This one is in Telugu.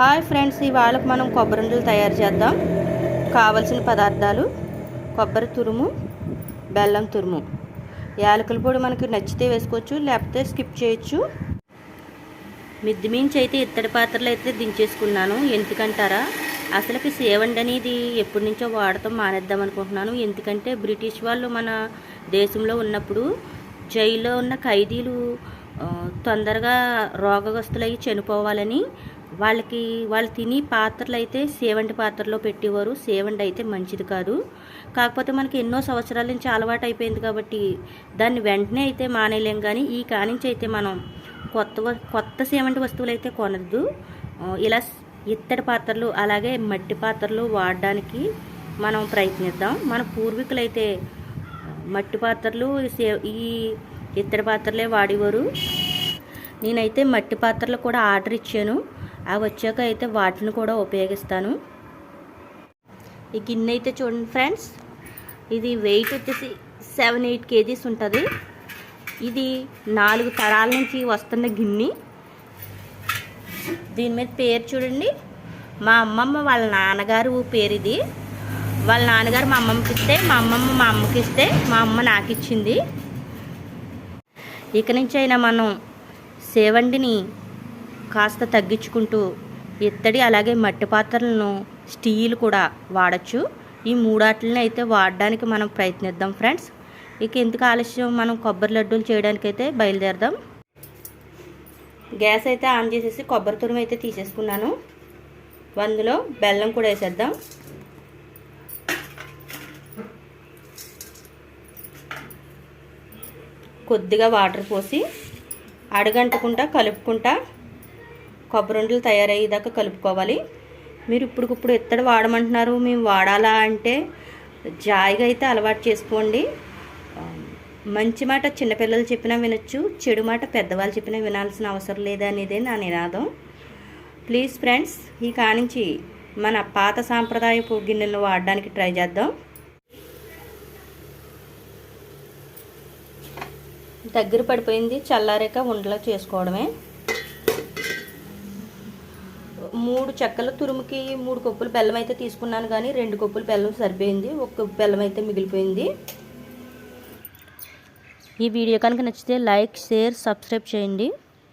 హాయ్ ఫ్రెండ్స్ ఇవాళ మనం కొబ్బరిండలు తయారు చేద్దాం. కావలసిన పదార్థాలు కొబ్బరి తురుము బెల్లం తురుము. యాలకుల పొడి మనకి నచ్చితే వేసుకోవచ్చు లేకపోతే స్కిప్ చేయొచ్చు. మిద్ది మించి అయితే ఇత్తడి పాత్రలు అయితే దించేసుకున్నాను. ఎందుకంటారా? అసలుకి సేవండి అనేది ఎప్పటి నుంచో వాడటం మానేద్దాం అనుకుంటున్నాను. ఎందుకంటే బ్రిటిష్ వాళ్ళు మన దేశంలో ఉన్నప్పుడు జైల్లో ఉన్న ఖైదీలు తొందరగా రోగగ్రస్తులై చనిపోవాలని వాళ్ళకి వాళ్ళు తిని పాత్రలు అయితే సేవంటి పాత్రలో పెట్టేవారు. సేవండి అయితే మంచిది కాదు. కాకపోతే మనకి ఎన్నో సంవత్సరాల నుంచి అలవాటు అయిపోయింది కాబట్టి దాన్ని వెంటనే అయితే మానేయలేం. కానీ ఈ కానించి అయితే మనం కొత్త వ- కొత్త సేవంటి వస్తువులు అయితే కొనద్దు. ఇలా ఇత్తడి పాత్రలు అలాగే మట్టి పాత్రలు వాడడానికి మనం ప్రయత్నిద్దాం. మన పూర్వీకులు అయితే మట్టి పాత్రలు ఈ ఇత్తడి పాత్రలే వాడేవారు. నేనైతే మట్టి పాత్రలు కూడా ఆర్డర్ ఇచ్చాను. అవి వచ్చాక అయితే వాటిని కూడా ఉపయోగిస్తాను. ఈ గిన్నె అయితే చూడండి ఫ్రెండ్స్. ఇది వెయిట్ వచ్చేసి సెవెన్ ఎయిట్ కేజీస్ ఉంటుంది. ఇది నాలుగు తరాల నుంచి వస్తున్న గిన్నె. దీని మీద పేరు చూడండి. మా అమ్మమ్మ వాళ్ళ నాన్నగారు పేరు ఇది. వాళ్ళ నాన్నగారు మా అమ్మమ్మకి ఇస్తే మా అమ్మమ్మ మా అమ్మకి ఇస్తే మా అమ్మ నాకు ఇచ్చింది. ఇక నుంచి అయినా మనం సేవండిని కాస్త తగ్గించుకుంటూ ఇత్తడి అలాగే మట్టి పాత్రలను స్టీల్ కూడా వాడచ్చు. ఈ మూడాట్లని అయితే వాడడానికి మనం ప్రయత్నిద్దాం ఫ్రెండ్స్. ఇక ఎందుకు ఆలస్యం మనం కొబ్బరి లడ్డూలు చేయడానికైతే బయలుదేరదాం. గ్యాస్ అయితే ఆన్ చేసేసి కొబ్బరి తురుము అయితే తీసేసుకున్నాను. అందులో బెల్లం కూడా వేసేద్దాం. కొద్దిగా వాటర్ పోసి అడగంటకుండా కలుపుకుంటా కొబ్బరిండలు తయారయ్యేదాకా కలుపుకోవాలి. మీరు ఇప్పటికిప్పుడు ఎత్తడి వాడమంటున్నారు. మేము వాడాలా అంటే జాయిగా అయితే అలవాటు చేసుకోండి. మంచి మాట చిన్నపిల్లలు చెప్పినా వినొచ్చు చెడు మాట పెద్దవాళ్ళు చెప్పినా వినాల్సిన అవసరం లేదనేదే నా నినాదం. ప్లీజ్ ఫ్రెండ్స్ ఈ కానించి మన పాత సాంప్రదాయపు గిన్నెలను వాడడానికి ట్రై చేద్దాం. దగ్గర పడిపోయింది చల్లారాక ఉండలో చేసుకోవడమే. మూడు చెక్కల తురుముకి మూడు కప్పులు బెల్లం అయితే తీసుకున్నాను కానీ రెండు కప్పులు బెల్లం సరిపోయింది ఒక కప్పు బెల్లం అయితే మిగిలిపోయింది. ఈ వీడియో కనుక నచ్చితే లైక్ షేర్ సబ్స్క్రైబ్ చేయండి.